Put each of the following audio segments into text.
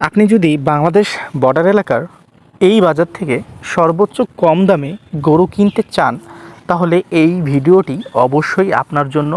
আপনি যদি বাংলাদেশ বর্ডার এলাকার এই বাজার থেকে সর্বোচ্চ কম দামে গরু কিনতে চান, তাহলে এই ভিডিওটি অবশ্যই আপনার জন্য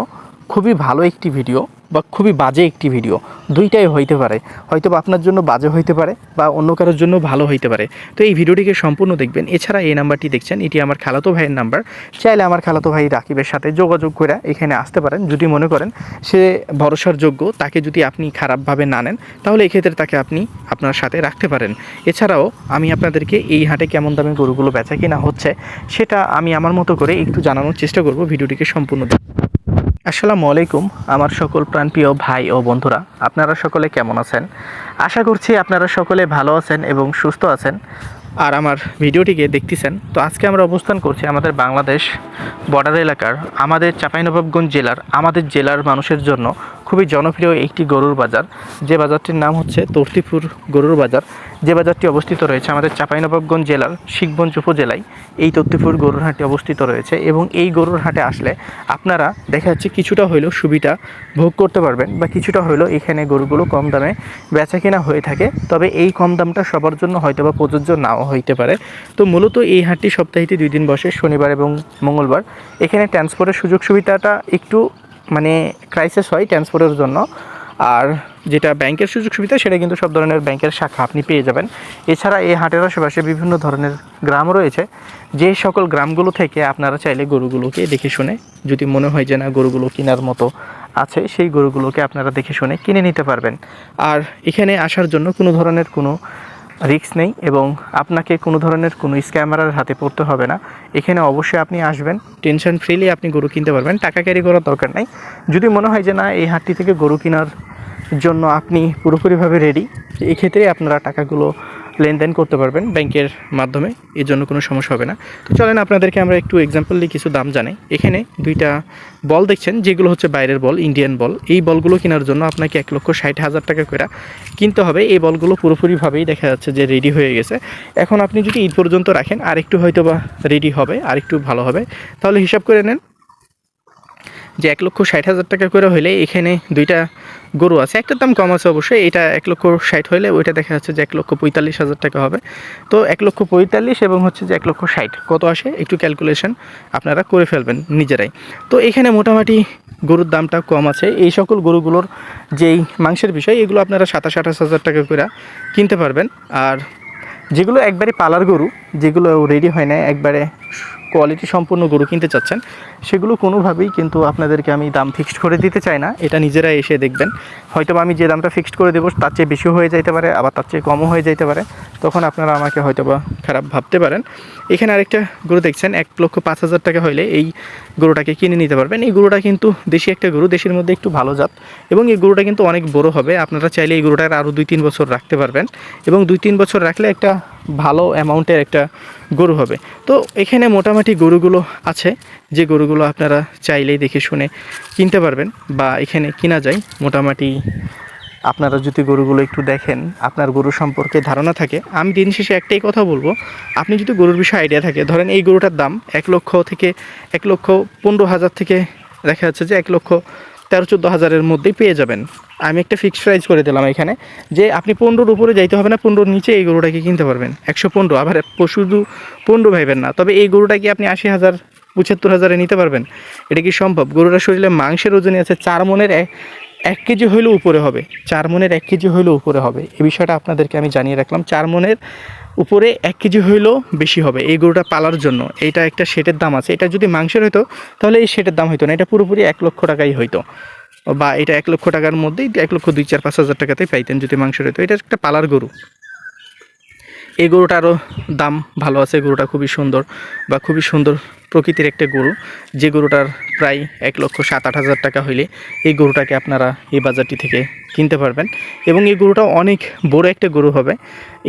খুবই ভালো একটি ভিডিও। বা খুবই বাজে একটি ভিডিও দুইটাই হইতে পারে। হয়তো বা আপনার জন্য বাজে হইতে পারে বা অন্য কারোর জন্য ভালো হইতে পারে। তো এই ভিডিওটিকে সম্পূর্ণ দেখবেন। এছাড়া এই নাম্বারটি দেখছেন, এটি আমার খালাতো ভাইয়ের নাম্বার। চাইলে আমার খালাতো ভাই রাকিবের সাথে যোগাযোগ করে এখানে আসতে পারেন। যদি মনে করেন সে ভরসার যোগ্য, তাকে যদি আপনি খারাপভাবে না নেন, তাহলে এক্ষেত্রে তাকে আপনি আপনার সাথে রাখতে পারেন। এছাড়াও আমি আপনাদেরকে এই হাটে কেমন দামে গরুগুলো বেচা কিনা হচ্ছে, সেটা আমি আমার মতো করে একটু জানানোর চেষ্টা করব। ভিডিওটিকে সম্পূর্ণ। আসসালামু আলাইকুম, আমার সকল প্রাণপ্রিয় ভাই ও বন্ধুরা, আপনারা সকলে কেমন আছেন? আশা করছি আপনারা সকলে ভালো আছেন এবং সুস্থ আছেন। আর আমার ভিডিওটিকে দেখতেছেন, তো আজকে আমরা অবস্থান করছি আমাদের বাংলাদেশ বর্ডার এলাকার, আমাদের চাঁপাইনবাবগঞ্জ জেলার, আমাদের জেলার মানুষের জন্য খুবই জনপ্রিয় একটি গরুর বাজার। যে বাজারটির নাম হচ্ছে তর্তিপুর গরুর বাজার। যে বাজারটি অবস্থিত রয়েছে আমাদের চাঁপাইনবাবগঞ্জ জেলার শিখগঞ্জ উপজেলায়, এই তত্তিপুর গরুর হাটটি অবস্থিত রয়েছে এবং এই গরুর হাটে আসলে আপনারা দেখা যাচ্ছে কিছুটা হলেও সুবিধা ভোগ করতে পারবেন বা কিছুটা হলেও এখানে গরুগুলো কম দামে বেচা কেনা হয়ে থাকে। তবে এই কম দামটা সবার জন্য হয়তো বা প্রযোজ্য নাও হইতে পারে। তো মূলত এই হাটটি সপ্তাহে দুই দিন বসে, শনিবার এবং মঙ্গলবার। এখানে ট্রান্সপোর্টের সুযোগ সুবিধাটা একটু মানে ক্রাইসিস হয় ট্রান্সপোর্টের জন্য। আর যেটা ব্যাংকের সুযোগ সুবিধা, সেটা কিন্তু সব ধরনের ব্যাংকের শাখা আপনি পেয়ে যাবেন। এছাড়া এই হাটের আশেপাশে বিভিন্ন ধরনের গ্রাম রয়েছে। যে সকল গ্রামগুলো থেকে আপনারা চাইলে গরুগুলোকে দেখে শুনে, যদি মনে হয় যে না গরুগুলো কেনার মতো আছে, সেই গরুগুলোকে আপনারা দেখে শুনে কিনে নিতে পারবেন। আর এখানে আসার জন্য কোনো ধরনের কোনো রিস্ক নেই এবং আপনাকে কোনো ধরনের কোনো স্ক্যামারের হাতে পড়তে হবে না। এখানে অবশ্যই আপনি আসবেন, টেনশন ফ্রিলি আপনি গরু কিনতে পারবেন। টাকা ক্যারি করার দরকার নাই। যদি মনে হয় যে না, এই হাটটি থেকে গরু কেনার জন্য আপনি পুরোপুরিভাবে রেডি এক্ষেত্রে আপনারা টাকাগুলো লেনদেন করতে পারবেন ব্যাংকের মাধ্যমে, এর জন্য কোনো সমস্যা হবে না। তো চলেন আপনাদেরকে আমরা একটু এক্সাম্পল দিয়ে কিছু দাম জানাই। এখানে দুইটা বল দেখছেন, যেগুলো হচ্ছে বাইরের বল ইন্ডিয়ান বল। এই বলগুলো কেনার জন্য আপনাকে এক লক্ষ ষাট হাজার টাকা করে কিনতে হবে। এই বলগুলো পুরোপুরিভাবেই দেখা যাচ্ছে যে রেডি হয়ে গেছে। এখন আপনি যদি ঈদ পর্যন্ত রাখেন আর একটু হয়তো বা রেডি হবে আর একটু ভালো হবে। তাহলে হিসাব করে নেন যে এক লক্ষ ষাট হাজার টাকা করে হলে এখানে দুইটা গরু আছে। একটার দাম কম আছে অবশ্যই, এটা এক লক্ষ ষাট হলে ওইটা দেখা যাচ্ছে যে এক লক্ষ পঁয়তাল্লিশ হাজার টাকা হবে। তো এক লক্ষ পঁয়তাল্লিশ এবং হচ্ছে যে এক লক্ষ ষাট, কত আসে? একটু ক্যালকুলেশন আপনারা করে ফেলবেন নিজেরাই। তো এখানে মোটামুটি গরুর দামটা কম আছে। এই সকল গরুগুলোর যেই মাংসের বিষয়, এগুলো আপনারা সাতাশ, আঠাশ হাজার টাকা করে কিনতে পারবেন। আর যেগুলো একবারে পালার গরু, যেগুলো রেডি হয় না একবারে কোয়ালিটি সম্পূর্ণ গরু কিনতে চাচ্ছেন, সেগুলো কোনোভাবেই কিন্তু আপনাদেরকে আমি দাম ফিক্সড করে দিতে চাই না। এটা নিজেরা এসে দেখবেন। হয়তো আমি যে দামটা ফিক্সড করে দেবো, তার চেয়ে বেশিও হয়ে যাইতে পারে, আবার তার চেয়ে কমও হয়ে যাইতে পারে। তখন আপনারা আমাকে হয়তো বা খারাপ ভাবতে পারেন। এখানে আরেকটা গরু দেখছেন, এক লক্ষ পাঁচ হাজার টাকা হলে এই গরুটাকে কিনে নিতে পারবেন। এই গরুটা কিন্তু দেশি একটা গরু, দেশের মধ্যে একটু ভালো জাত। এবং এই গরুটা কিন্তু অনেক বড় হবে। আপনারা চাইলে এই গরুটার আরও দুই তিন বছর রাখতে পারবেন। এবং দুই তিন বছর রাখলে একটা ভালো অ্যামাউন্টের একটা গরু হবে। তো এখানে মোটামুটি গরুগুলো আছে, যে গরুগুলো আপনারা চাইলেই দেখে শুনে কিনতে পারবেন বা এখানে কিনা যায়। মোটামুটি আপনারা যদি গরুগুলো একটু দেখেন, আপনার গরু সম্পর্কে ধারণা থাকে। আমি দিন শেষে একটাই কথা বলব, আপনি যদি গরুর বিষয়ে আইডিয়া থাকে, ধরেন এই গরুটার দাম এক লক্ষ থেকে এক লক্ষ পনেরো হাজার থেকে দেখা যাচ্ছে যে এক লক্ষ তেরো চোদ্দ হাজারের মধ্যেই পেয়ে যাবেন। আমি একটা ফিক্সড প্রাইস করে দিলাম এখানে, যে আপনি পনেরোর উপরে যাইতে হবে না, পনেরোর নিচে এই গরুটাকে কিনতে পারবেন। একশো পনেরো, আবার শুধু পনেরো ভাইবেন না। তবে এই গরুটাকে আপনি আশি হাজার, পঁচাত্তর হাজারে নিতে পারবেন? এটা কি সম্ভব? গরুটার শরীরে মাংসের ওজনে আছে, চার মনের এক এক কেজি হইলেও উপরে হবে। চার মনের এক কেজি হইলেও উপরে হবে। এই বিষয়টা আপনাদেরকে আমি জানিয়ে রাখলাম। চার মনের উপরে এক কেজি হইলেও বেশি হবে এই গরুটা পালার জন্য। এটা একটা সেটের দাম আছে। এটা যদি মাংসের হইতো, তাহলে এই শেটের দাম হইতো না। এটা পুরোপুরি এক লক্ষ টাকাই হইতো। বা এটা এক লক্ষ টাকার মধ্যেই এক লক্ষ দুই চার পাঁচ হাজার টাকাতেই পাইতেন যদি মাংসের হইতো। এটা একটা পালার গরু। এই গরুটারও দাম ভালো আছে। গরুটা খুবই সুন্দর বা খুবই সুন্দর প্রকৃতির একটা গরু। যে গরুটার প্রায় এক লক্ষ সাত আট হাজার টাকা হইলে এই গরুটাকে আপনারা এই বাজারটি থেকে কিনতে পারবেন। এবং এই গরুটা অনেক বড় একটা গরু হবে।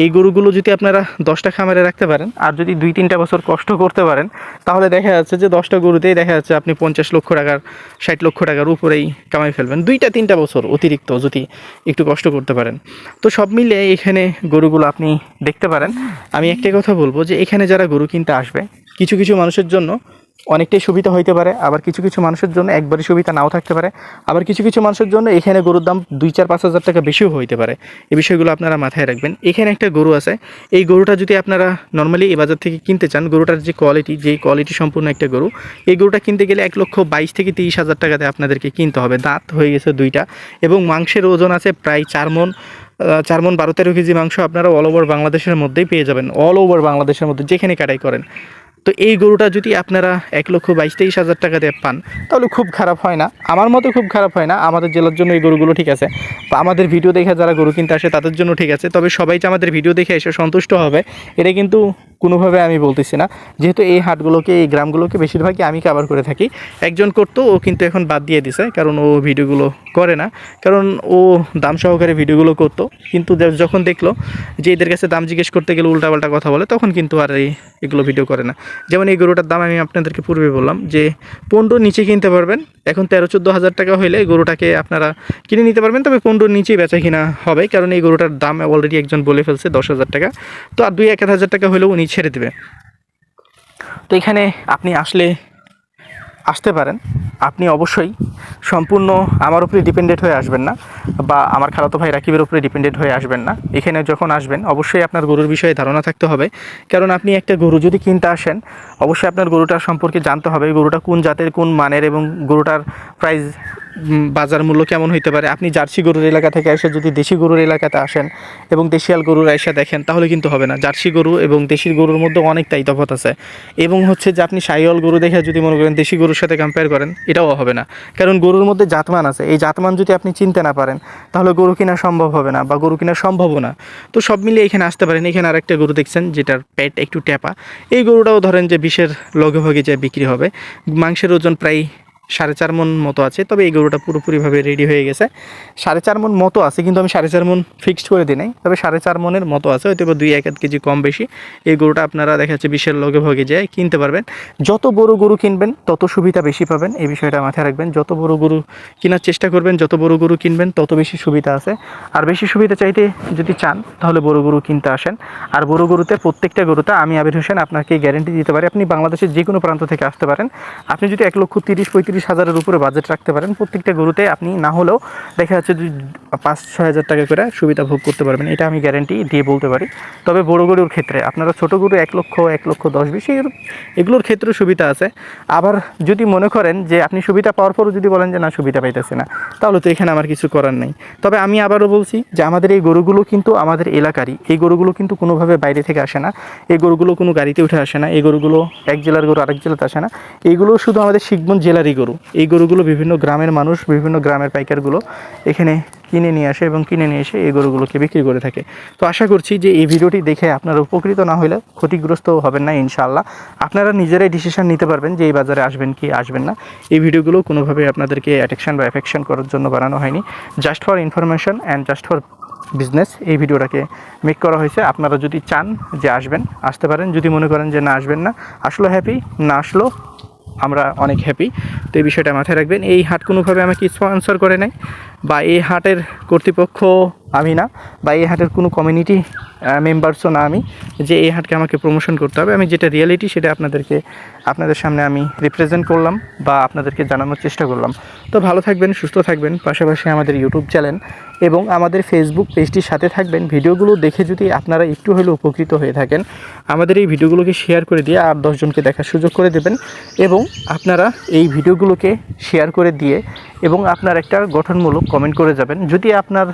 এই গরুগুলো যদি আপনারা দশটা খামারে রাখতে পারেন আর যদি দুই তিনটা বছর কষ্ট করতে পারেন, তাহলে দেখা যাচ্ছে যে দশটা গরুতেই দেখা যাচ্ছে আপনি পঞ্চাশ লক্ষ টাকার, ষাট লক্ষ টাকার উপরেই কামাই ফেলবেন। দুইটা তিনটা বছর অতিরিক্ত যদি একটু কষ্ট করতে পারেন। তো সব মিলে এখানে গরুগুলো আপনি দেখতে পারেন। আমি একটাই কথা বলব যে এখানে যারা গরু কিনতে আসবে কিছু কিছু মানুষের জন্য অনেকটাই সুবিধা হইতে পারে, আবার কিছু কিছু মানুষের জন্য একবারই সুবিধা নাও থাকতে পারে, আবার কিছু কিছু মানুষের জন্য এখানে গরুর দাম দুই চার পাঁচ হাজার টাকা বেশিও হইতে পারে। এই বিষয়গুলো আপনারা মাথায় রাখবেন। এখানে একটা গরু আছে। এই গরুটা যদি আপনারা নর্মালি এই বাজার থেকে কিনতে চান, গরুটার যে কোয়ালিটি যে কোয়ালিটি সম্পূর্ণ একটা গরু, এই গরুটা কিনতে গেলে এক লক্ষ বাইশ থেকে তিরিশ হাজার টাকাতে আপনাদেরকে কিনতে হবে। দাঁত হয়ে গেছে দুইটা এবং মাংসের ওজন আছে প্রায় চার মন চার মন বারো তেরো কেজি মাংস আপনারা অল ওভার বাংলাদেশের মধ্যেই পেয়ে যাবেন। অল ওভার বাংলাদেশের মধ্যে যেখানে কাটাই করেন। তো এই গরুটা যদি আপনারা এক লক্ষ বাইশ, তেইশ হাজার টাকা দিয়ে পান, তাহলে খুব খারাপ হয় না। আমার মতো খুব খারাপ হয় না, আমাদের জেলার জন্য এই গরুগুলো ঠিক আছে। বা আমাদের ভিডিও দেখে যারা গরু কিনতে আসে, তাদের জন্য ঠিক আছে। তবে সবাই যে আমাদের ভিডিও দেখে এসে সন্তুষ্ট হবে, এটা কিন্তু কোনোভাবে আমি বলতেছি না। যেহেতু এই হাটগুলোকে, এই গ্রামগুলোকে বেশিরভাগই আমি কাভার করে থাকি। একজন করতো, ও কিন্তু এখন বাদ দিয়ে দিছে, কারণ ও ভিডিওগুলো করে না। কারণ ও দাম সহকারে ভিডিওগুলো করতো। কিন্তু যখন দেখল যে এদের কাছে দাম জিজ্ঞেস করতে গেলে উল্টাপাল্টা কথা বলে, তখন কিন্তু আর এই, এগুলো ভিডিও করে না। যেমন এই গরুটার দাম আমি আপনাদেরকে পূর্বে বললাম যে পনেরো নিচে কিনতে পারবেন। এখন তেরো, চোদ্দ হাজার টাকা হলে গরুটাকে আপনারা কিনে নিতে পারবেন। তবে পনেরোর নিচেই বেচা কিনা হবে, কারণ এই গরুটার দাম অলরেডি একজন বলে ফেলছে দশ হাজার টাকা। তো আর দুই, এক হাজার টাকা হলেও উনি ছেড়ে দেবে। তো এখানে আপনি আসলে আসতে পারেন। আপনি অবশ্যই সম্পূর্ণ আমার উপরে ডিপেন্ডেন্ট হয়ে আসবেন না বা আমার খালাতো ভাই রাকিবের উপরে ডিপেন্ডেন্ট হয়ে আসবেন না। এখানে যখন আসবেন, অবশ্যই আপনার গরুর বিষয়ে ধারণা থাকতে হবে। কারণ আপনি একটা গরু যদি কিনতে আসেন, অবশ্যই আপনার গরুটার সম্পর্কে জানতে হবে গরুটা কোন জাতের, কোন মানের এবং গরুটার প্রাইস বাজার মূল্য কেমন হইতে পারে? আপনি জার্সি গরুর এলাকা থেকে এসে যদি দেশি গরুর এলাকাতে আসেন এবং দেশিয়াল গরুর এসে দেখেন, তাহলে কিন্তু হবে না। জার্সি গরু এবং দেশি গরুর মধ্যে অনেকটাই তফাৎ আছে। এবং হচ্ছে যে আপনি সাইওয়াল গরু দেখে যদি মনে করেন দেশি গরুর সাথে কম্পেয়ার করেন, এটাও হবে না। কারণ গরুর মধ্যে জাতমান আছে। এই জাতমান যদি আপনি চিনতে না পারেন, তাহলে গরু কেনা সম্ভব হবে না বা গরু কেনা সম্ভবও না। তো সব মিলিয়ে এখানে আসতে পারেন। এখানে আরেকটা গরু দেখছেন, যেটার পেট একটু ট্যাপা। এই গরুটাও ধরেন যে বিষের লগে ভগে যে বিক্রি হবে। মাংসের ওজন প্রায় সাড়ে চার মন মতো আছে, তবে এই গরুটা পুরোপুরিভাবে রেডি হয়ে গেছে। সাড়ে চার মন মতো আছে, কিন্তু আমি সাড়ে চার মন ফিক্সড করে দিই নাই, তবে সাড়ে চার মনের মতো আছে, হয়তো দুই এক আধ কেজি কম বেশি। এই গরুটা আপনারা দেখা যাচ্ছে বিশের লগে ভগে যায়, কিনতে পারবেন। যত বড় গরু কিনবেন, তত সুবিধা বেশি পাবেন, এই বিষয়টা মাথায় রাখবেন। যত বড় গরু কেনার চেষ্টা করবেন, যত বড় গরু কিনবেন, তত বেশি সুবিধা আছে। আর বেশি সুবিধা চাইতে যদি চান, তাহলে বড় গরু কিনতে আসেন। আর বড় গরুতে প্রত্যেকটা গরুতে আমি আবির হোসেন আপনাকে গ্যারেন্টি দিতে পারি, আপনি বাংলাদেশের যে কোনো প্রান্ত থেকে আসতে পারেন। আপনি যদি এক লক্ষ তিরিশ পঁয়ত্রিশ হাজারের উপরে বাজেট রাখতে পারেন। প্রত্যেকটা গরুতে আপনি না হলেও দেখা যাচ্ছে পাঁচ, ছয় হাজার টাকা করে সুবিধা ভোগ করতে পারবেন। এটা আমি গ্যারেন্টি দিয়ে বলতে পারি। তবে বড় গরুর ক্ষেত্রে আপনারা ছোটো গরু এক লক্ষ এক লক্ষ দশ, বিশ এগুলোর ক্ষেত্রে সুবিধা আছে। আবার যদি মনে করেন যে আপনি সুবিধা পাওয়ার পরও যদি বলেন যে না, সুবিধা পাইতেছে না, তাহলে তো এখানে আমার কিছু করার নেই। তবে আমি আবারও বলছি যে আমাদের এই গরুগুলো কিন্তু আমাদের এলাকারই। এই গরুগুলো কিন্তু কোনোভাবে বাইরে থেকে আসে না। এই গরুগুলো কোনো গাড়িতে উঠে আসে না। এই গরুগুলো এক জেলার গরু আরেক জেলাতে আসে না। এইগুলো শুধু আমাদের শিখবন জেলারই গরু। এই গরুগুলো বিভিন্ন গ্রামের মানুষ, বিভিন্ন গ্রামের পাইকারগুলো এখানে কিনে নিয়ে আসে এবং কিনে নিয়ে এসে এই গরুগুলোকে বিক্রি করে থাকে। তো আশা করছি যে এই ভিডিওটি দেখে আপনারা উপকৃত না হলে ক্ষতিগ্রস্ত হবেন না ইনশাআল্লাহ। আপনারা নিজেরাই ডিসিশন নিতে পারবেন যে এই বাজারে আসবেন কি, আসবেন না। এই ভিডিওগুলো কোনোভাবে আপনাদেরকে অ্যাটেকশন বা এফেকশন করার জন্য বানানো হয়নি। Just for information and just for business এই ভিডিওটাকে মেক করা হয়েছে। আপনারা যদি চান যে আসবেন, আসতে পারেন। যদি মনে করেন যে না, আসবেন না, আসলো হ্যাপি না আসলো আমরা অনেক হ্যাপি তো এই বিষয়টা মাথায় রাখবেন। এই হাট কোনোভাবে আমাকে স্পন্সর করে নাই বা এই হাটের কর্তৃপক্ষ আমি না বা এই হাটের কোনো কমিউনিটি মেম্বার্সও না আমি যে এই হাটকে আমাকে প্রমোশন করতে হবে। আমি যেটা রিয়েলিটি সেটা আপনাদেরকে, আপনাদের সামনে আমি রিপ্রেজেন্ট করলাম বা আপনাদেরকে জানানোর চেষ্টা করলাম। তো ভালো থাকবেন, সুস্থ থাকবেন। পাশাপাশি আমাদের ইউটিউব চ্যানেল এবং আমাদের ফেসবুক পেজটির সাথে থাকবেন। ভিডিওগুলো দেখে যদি আপনারা একটু হলেও উপকৃত হয়ে থাকেন, আমাদের এই ভিডিওগুলোকে শেয়ার করে দিয়ে আর দশজনকে দেখার সুযোগ করে দেবেন এবং আপনারা এই ভিডিওগুলোকে শেয়ার করে দিয়ে এবং আপনার একটা গঠনমূলক কমেন্ট করে যাবেন। যদি আপনার,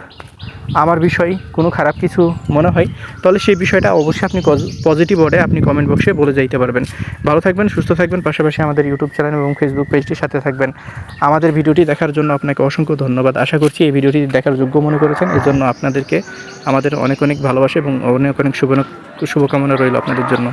আমার বিষয় কোনো খারাপ কিছু মনে হয়, তাহলে সেই বিষয়টা অবশ্যই আপনি পজিটিভ ওয়ার্ডে আপনি কমেন্ট বক্সে বলে যাইতে পারবেন। ভালো থাকবেন, সুস্থ থাকবেন, পাশাপাশি আমাদের ইউটিউব চ্যানেল এবং ফেসবুক পেজটির সাথে থাকবেন। আমাদের ভিডিওটি দেখার জন্য আপনাকে অসংখ্য ধন্যবাদ। আশা করছি এই ভিডিওটি দেখার যোগ্য মনে করেছেন এর জন্য আপনাদেরকে আমাদের অনেক অনেক ভালোবাসা এবং অনেক অনেক শুভ শুভকামনা রইল আপনাদের জন্য।